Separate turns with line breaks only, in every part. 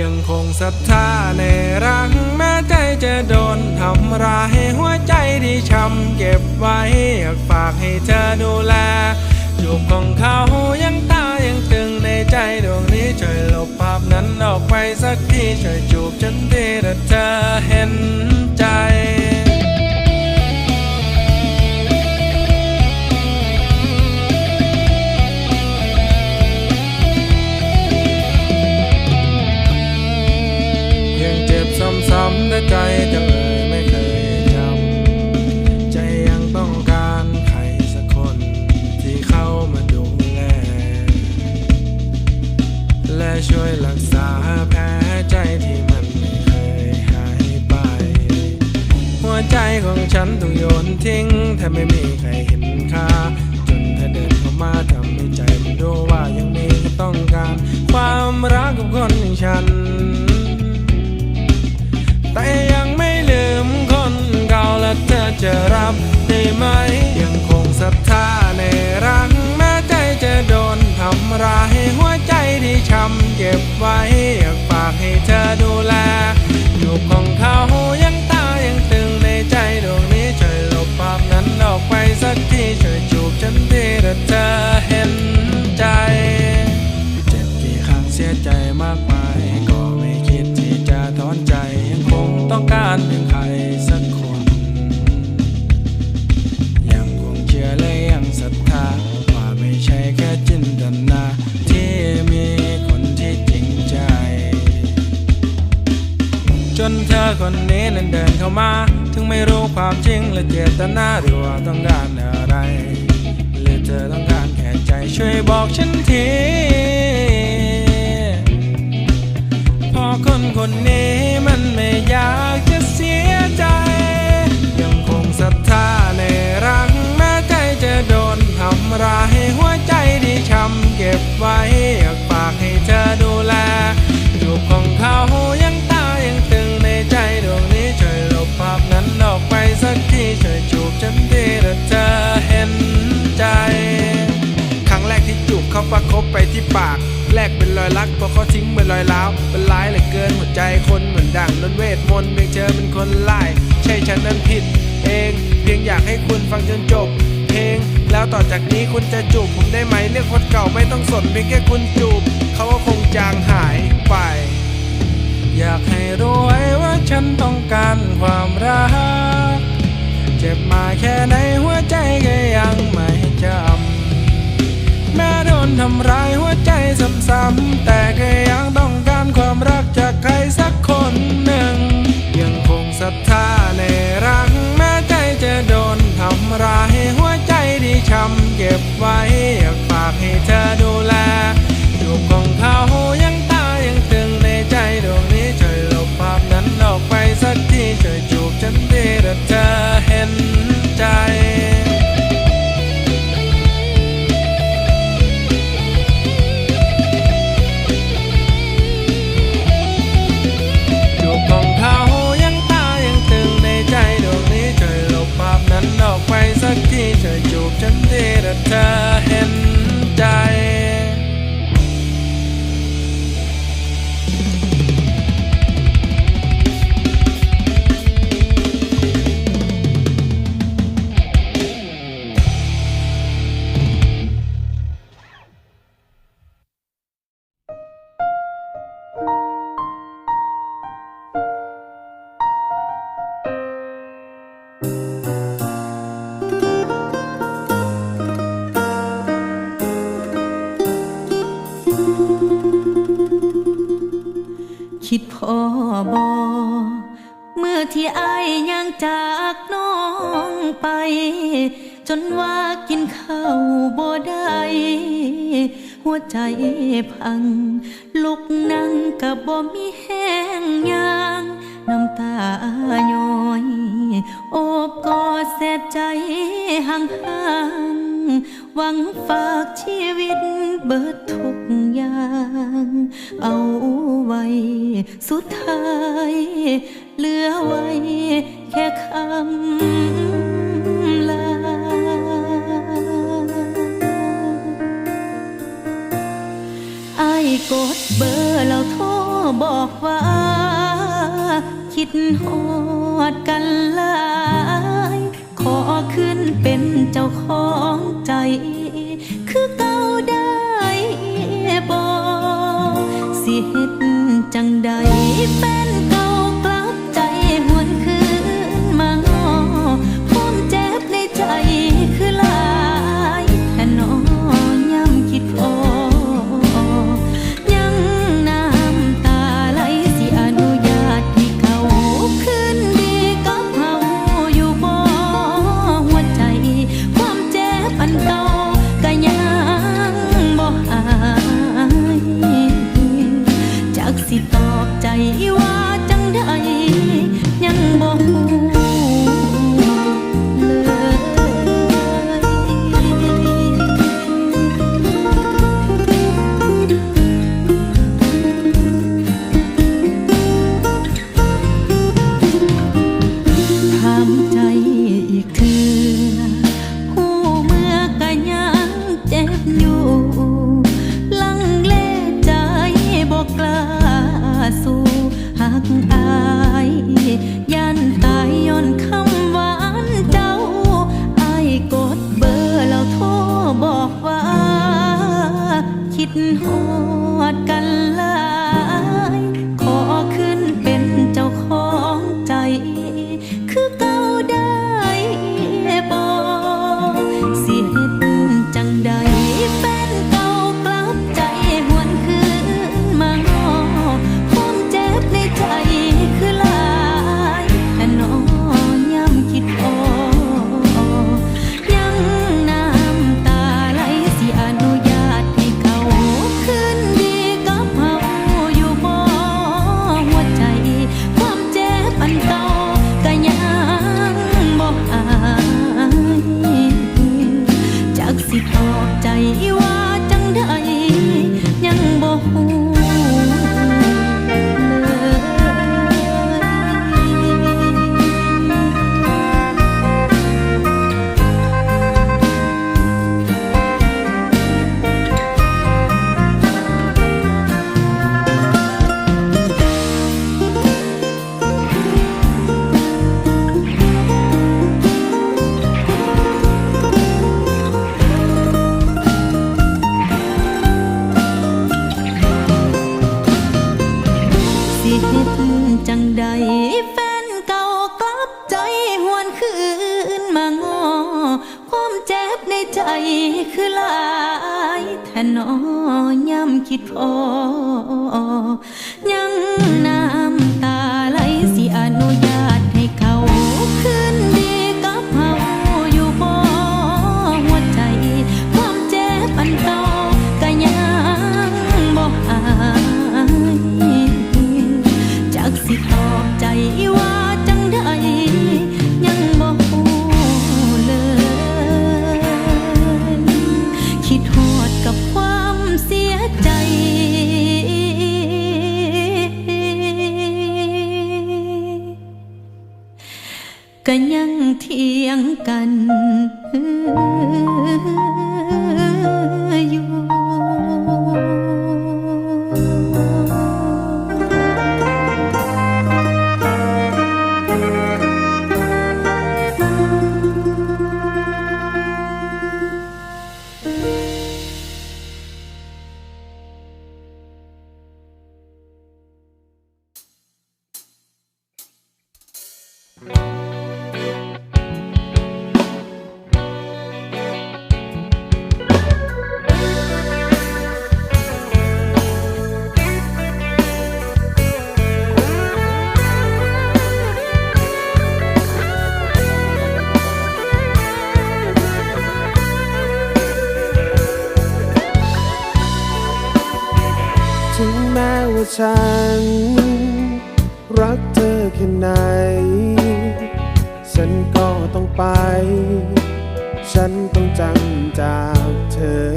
ยังคงศรัทธาในรักแม้ใจจะโดนทำร้ายหัวใจที่ช้ำเก็บไว้อยากฝากให้เธอดูแลจูบของเขายังตายังตึงในใจดวงนี้ช่วยลบภาพนั้นออกไปสักทีช่วยจูบฉันทีถ้าเธอเห็นใจ คนฉัน แต่ยังไม่ลืมคนเก่าและเธอจะรับได้ไหม ยังคงศรัทธาในรักแม้ใจจะโดนทำร้ายหัวใจที่ช้ำเก็บไว้ อยากฝากให้เธอดูแลอยู่ของเขายังตายังตึงในใจดวงนี้ช่วยลบภาพนั้นออกไปสักทีช่วยจูบฉันทีถ้าเธอ ใจมากมาย ก็ไม่คิดที่จะถอนใจ ยังคงต้องการเพียงใครสักคน ยังคงเชื่อและยังศรัทธา ว่าไม่ใช่แค่จินตนาที่มีคนที่จริงใจ จนเธอคนนี้นั้นเดินเข้ามา ถึงไม่รู้ความจริงและเจตนาหรือว่าต้องการอะไร หรือเธอต้องการแค่ใจช่วยบอกฉันที คนคนนี้มันไม่อยากจะเสียใจ ยังคงศรัทธาในรักแม้ใจจะโดนทำร้ายหัวใจที่ช้ำเก็บไว้อยากฝากให้เธอดูแลรูปของเขายังตายังตึงในใจดวงนี้ช่วยลบภาพนั้นออกไปสักทีช่วยจูบฉันทีถ้าเธอเห็นใจ ครั้งแรกที่จูบเขาประคบไปที่ปาก แลกเป็นรอยรักพอเขาทิ้งเป็นรอยร้าวเป็นร้ายเหลือเกินหัวใจคนเหมือนดั่งโดนเวทมนต์เพียงเจอเป็นคนไล่ใช่ฉันนั้นผิดเอง เพียงอยากให้คุณฟังจนจบเพลงแล้วต่อจากนี้คุณจะจูบผมได้ไหมเรื่องคนเก่าไม่ต้องสนเพียงแค่คุณจูบเขาก็คงจางหายไป อยากให้รู้ไว้ว่าฉันต้องการความรัก เจ็บมาแค่ไหนหัวใจก็ยังไม่จำ แม้โดนทำร้ายหัวใจซ้ำๆแต่ก็ยังต้องการความรักจากใครสักคนหนึ่ง ยังคงศรัทธาในรักแม้ใจจะโดนทำร้ายหัวใจที่ช้ำเก็บไว้ ทีถ้ อบอเมื่
อที่ไอยังจากน้องไป จนว่ากินข้าวบ่ได้หัวใจพัง ลุกนั่งกับบ่มีแห้งยางน้ำตาย้อยโอบกอดเสียใจห่างห่างหวังฝากชีวิตเบิดทุกอย่าง เอา สุดท้าย ก็ยังเทียงกันอยู่
ฉัน รักเธอแค่ไหน ฉันก็ต้องไป ฉันต้องจังจากเธอ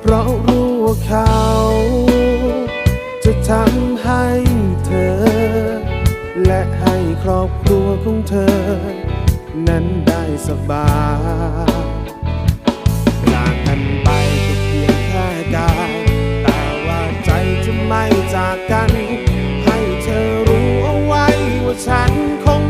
เพราะรู้ว่าเขา จะทำให้เธอ และให้ครอบครัวของเธอ นั้นได้สบาย ไม่จากกัน ให้เธอรู้เอาไว้
ว่าฉันคง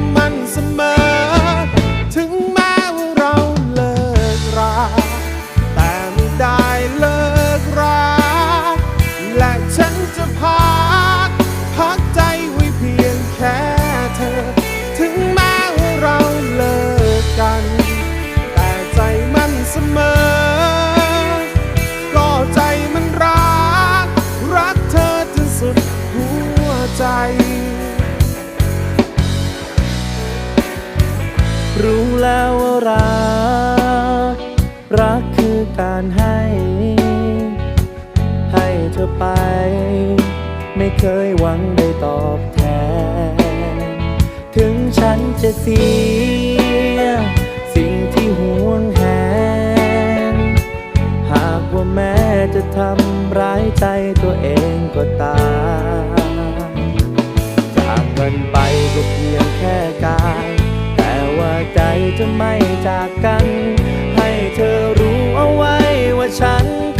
อไป ไม่เคยหวังได้ตอบแทน ถึงฉันจะเสีย สิ่งที่หวงแหน หากว่าแม้จะทำร้ายใจตัวเองก็ตามจากกันไปก็เพียงแค่กายแต่ว่าใจจะไม่จากกัน ให้เธอรู้เอาไว้ว่าฉัน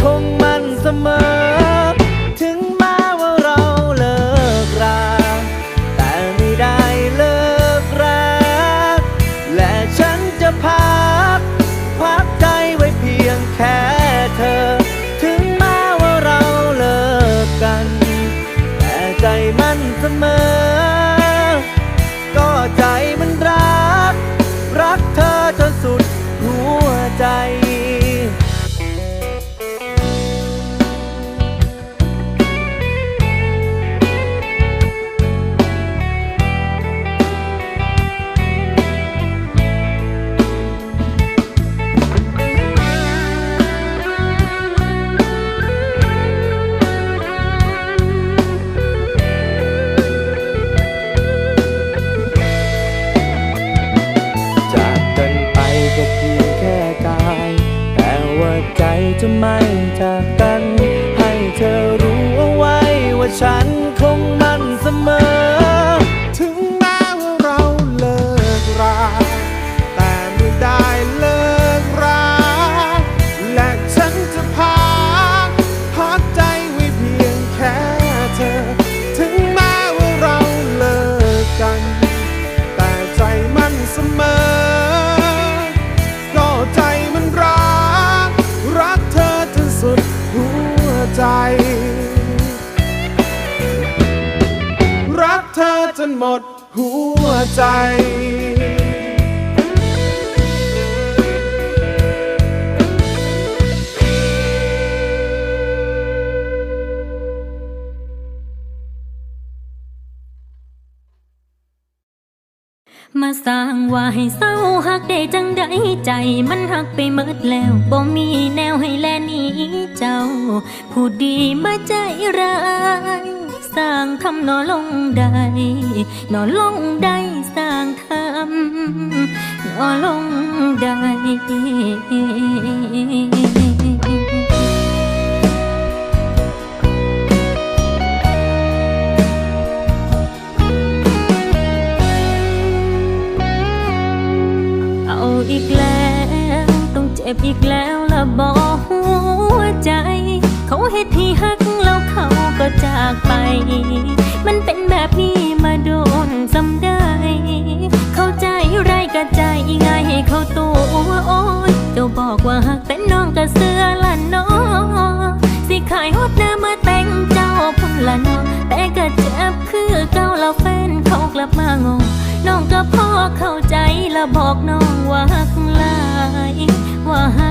คงมัน ใจ มาสร้างว่าให้เศ
ร้าหักได้จังใดใจมันหักไปหมดแล้วบ่มีแนวให้แลหนีเจ้า ผู้ดีมาใจร้าย สร้างทำนอลงได้นอลงได้สร้างทำนอลงได้เอาอีกแล้วต้องเจ็บอีกแล้วละบอกหัวใจ เขาเฮ็ดที่ฮัก ก็จากไป มันเป็นแบบนี้มาโดนจำได้ เข้าใจไรก็ใจง่ายให้เขาตัวโอ้ยเจ้าบอกว่าฮักแต่น้องก็เสือละน้อสิขายฮอดหน้ามาแต่งเจ้าพุ่นละน้องแต่ก็เจ็บคือเก่าแล้วแฟนเขากลับมางงน้องก็พ่อเข้าใจและบอกน้องว่าฮักหลายว่าฮัก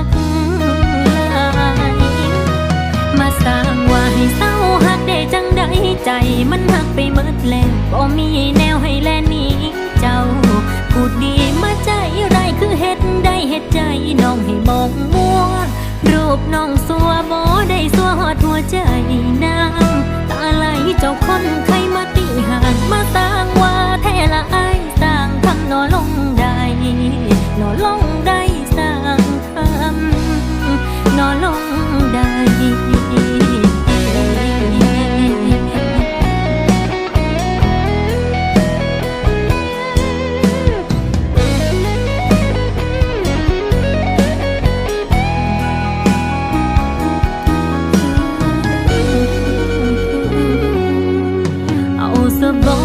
ใจมันหักไปหมดแล้วบ่มีแนวให้แลนี้เจ้าพูดดีมาใจไรคือเฮ็ดได้เฮ็ดใจน้องให้มองมัวรูปน้องสัวบ่ได้สัวหอดหัวใจนะ บอ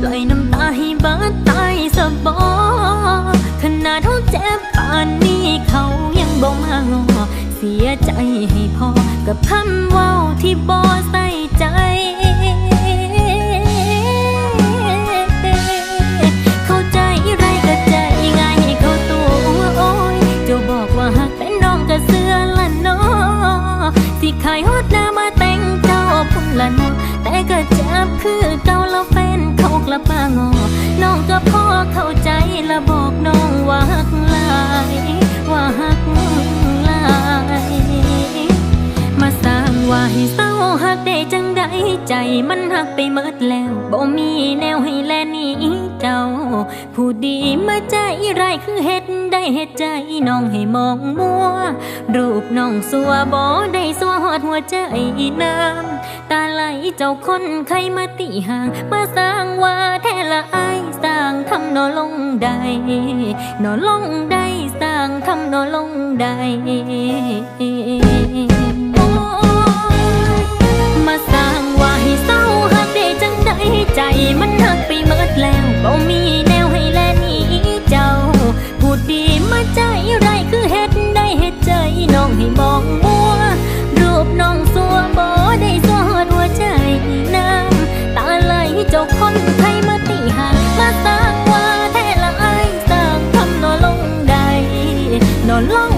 ปล่อยน้ำตาให้บาดตายสบอขนาดเขาเจ็บปานนี้เขายังบ่มางอ เสียใจให้พอกับคำเว้าที่บ่ใส่ใจเข้าใจไรก็ใจง่ายให้เขาตัวอ้ยจ้าบอกว่าหักแต่น้องก็เสื้อละเนาะสิขายฮอดหน้ามาแต่งเจ้าพุ่นละน ก็เจ็บคือเก่าแล้วแฟนเขากลับมางอ น้องก็พ่อเข้าใจและบอกน้องว่าหักลายว่าหักลาย มาสร้างว่าให้เศร้าหักได้จังใดใจมันหักไปเมิดแล้วบ่มีแนวให้แลนีเจ้า ผู้ดีมาใจไรายคือเฮ็ด เฮ็ดใจน้องให้มองมัว รูปน้องสัวบ่ได้สัวหอดหัวใจน้ำตาไหลเจ้าคนใครมาตีห่าง มาสร้างว่าแท้ละอายสร้างทำนอลงได้นอลงได้สร้างทำนอลงได้มาสร้างว่าให้เศร้าหักได้จังใดใจมันหักไปเมิดแล้วบ่มี ใจไรคือเฮ็ดได้เฮ็ดใจน้องให้มองมัว รูปน้องสัวบ่ได้สอดหัวใจน้ำตาไหลเจ้าคนไทยมาตีหักมาสากว่าแท้ละไอาสร้างทำนอลงได้นอลง